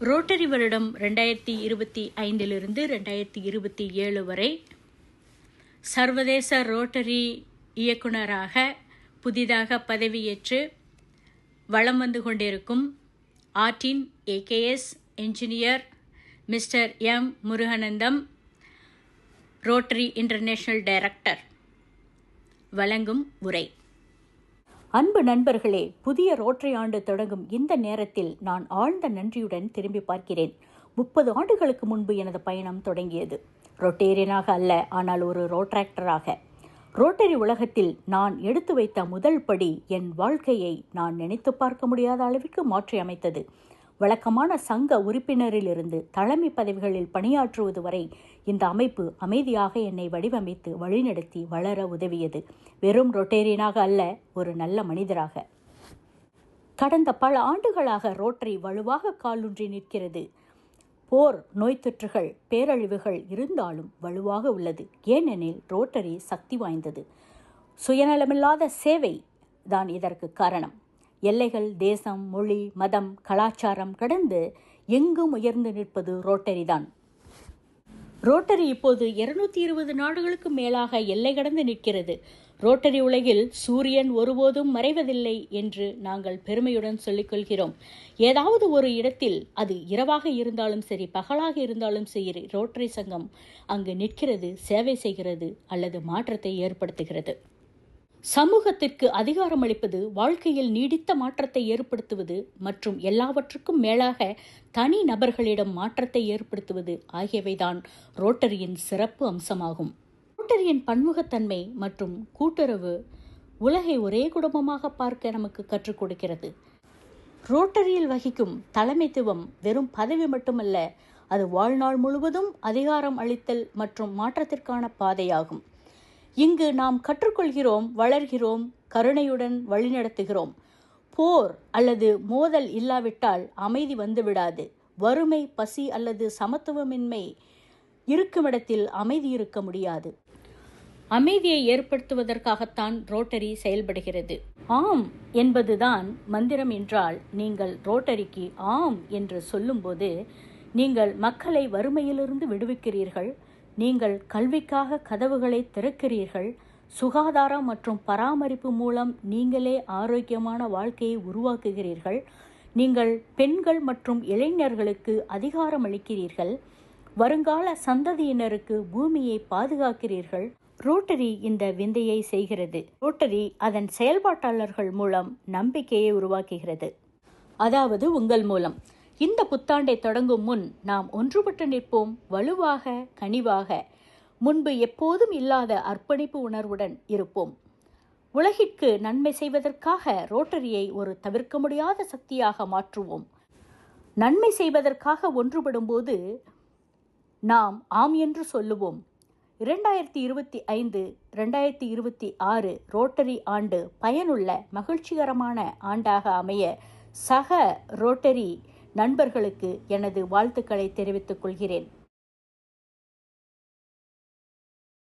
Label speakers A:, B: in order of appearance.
A: Rotary வருடம் ரெண்டாயிரத்தி இருபத்தி ஐந்திலிருந்து ரெண்டாயிரத்தி இருபத்தி ஏழு வரை சர்வதேச ரோட்டரி இயக்குனராக புதிதாக பதவியேற்று வலம் வந்து கொண்டிருக்கும் ஆர்டின் AKS engineer mister M Muruganandam Rotary International director. வழங்கும் உரை. அன்பு நண்பர்களே புதிய ரோட்டரி ஆண்டு தொடங்கும் இந்த நேரத்தில் நான் ஆழ்ந்த நன்றியுடன் திரும்பி பார்க்கிறேன். முப்பது ஆண்டுகளுக்கு முன்பு எனது பயணம் தொடங்கியது. ரொட்டேரியனாக அல்ல ஆனால் ஒரு ரோட்ராக்டராக. ரோட்டரி உலகத்தில் நான் எடுத்து வைத்த முதல் படி என் வாழ்க்கையை நான் நினைத்து பார்க்க முடியாத அளவிற்கு மாற்றி அமைத்தது வழக்கமான சங்க உறுப்பினரிலிருந்து தலைமை பதவிகளில் பணியாற்றுவது வரை இந்த அமைப்பு அமைதியாக என்னை வடிவமைத்து வழிநடத்தி வளர உதவியது. வெறும் ரொட்டேரியனாக அல்ல ஒரு நல்ல மனிதராக. கடந்த பல ஆண்டுகளாக ரோட்டரி வலுவாக காலூன்றி நிற்கிறது. போர் நோய் தொற்றுகள் பேரழிவுகள் இருந்தாலும் வலுவாக உள்ளது. ஏனெனில் ரோட்டரி சக்தி வாய்ந்தது. சுயநலமில்லாத சேவை தான் இதற்கு காரணம். எல்லைகள் தேசம் மொழி மதம் கலாச்சாரம் கடந்து எங்கும் உயர்ந்து நிற்பது ரோட்டரி தான். ரோட்டரி இப்போது இருநூத்தி இருபது நாடுகளுக்கு மேலாக எல்லை கடந்து நிற்கிறது. ரோட்டரி உலகில் சூரியன் ஒருபோதும் மறைவதில்லை என்று நாங்கள் பெருமையுடன் சொல்லிக்கொள்கிறோம் ஏதாவது ஒரு இடத்தில் அது இரவாக இருந்தாலும் சரி பகலாக இருந்தாலும் சரி ரோட்டரி சங்கம் அங்கு நிற்கிறது சேவை செய்கிறது அல்லது மாற்றத்தை ஏற்படுத்துகிறது. சமூகத்திற்கு அதிகாரம் அளிப்பது வாழ்க்கையில் நீடித்த மாற்றத்தை ஏற்படுத்துவது மற்றும் எல்லாவற்றுக்கும் மேலாக தனி நபர்களிடம் மாற்றத்தை ஏற்படுத்துவது ஆகியவைதான் ரோட்டரியின் சிறப்பு அம்சமாகும். ரோட்டரியின் பன்முகத்தன்மை மற்றும் கூட்டுறவு உலகை ஒரே குடும்பமாக பார்க்க நமக்கு கற்றுக் கொடுக்கிறது. ரோட்டரியில் வகிக்கும் தலைமைத்துவம் வெறும் பதவி மட்டுமல்ல அது வாழ்நாள் முழுவதும் அதிகாரம் அளித்தல் மற்றும் மாற்றத்திற்கான பாதையாகும். இங்கு நாம் கற்றுக்கொள்கிறோம் வளர்கிறோம் கருணையுடன் வழிநடத்துகிறோம். போர் அல்லது மோதல் இல்லாவிட்டால் அமைதி வந்துவிடாது. வறுமை பசி அல்லது சமத்துவமின்மை இருக்குமிடத்தில் அமைதி இருக்க முடியாது. அமைதியை ஏற்படுத்துவதற்காகத்தான் ரோட்டரி செயல்படுகிறது. ஆம் என்பதுதான் மந்திரம் என்றால் நீங்கள் ரோட்டரிக்கு ஆம் என்று சொல்லும்போது நீங்கள் மக்களை வறுமையிலிருந்து விடுவிக்கிறீர்கள். நீங்கள் கல்விக்காக கதவுகளை திறக்கிறீர்கள் சுகாதாரம் மற்றும் பராமரிப்பு மூலம் நீங்களே ஆரோக்கியமான வாழ்க்கையை உருவாக்குகிறீர்கள் நீங்கள் பெண்கள் மற்றும் இளைஞர்களுக்கு அதிகாரம் அளிக்கிறீர்கள் வருங்கால சந்ததியினருக்கு பூமியை பாதுகாக்கிறீர்கள். ரோட்டரி இந்த விந்தையை செய்கிறது. ரோட்டரி அதன் செயல்பாட்டாளர்கள் மூலம் நம்பிக்கையை உருவாக்குகிறது. அதாவது உங்கள் மூலம். இந்த புத்தாண்டை தொடங்கும் முன் நாம் ஒன்றுபட்டு நிற்போம் வலுவாக கனிவாக. முன்பு எப்போதும் இல்லாத அர்ப்பணிப்பு உணர்வுடன் இருப்போம். உலகிற்கு நன்மை செய்வதற்காக ரோட்டரியை ஒரு தவிர்க்க முடியாத சக்தியாக மாற்றுவோம். நன்மை செய்வதற்காக ஒன்றுபடும்போது நாம் ஆம் என்று சொல்லுவோம். இரண்டாயிரத்தி இருபத்தி ஐந்து ரெண்டாயிரத்தி இருபத்தி ஆறு ரோட்டரி ஆண்டு பயனுள்ள மகிழ்ச்சிகரமான ஆண்டாக அமைய சக ரோட்டரி நண்பர்களுக்கு எனது வாழ்த்துக்களை தெரிவித்துக் கொள்கிறேன்.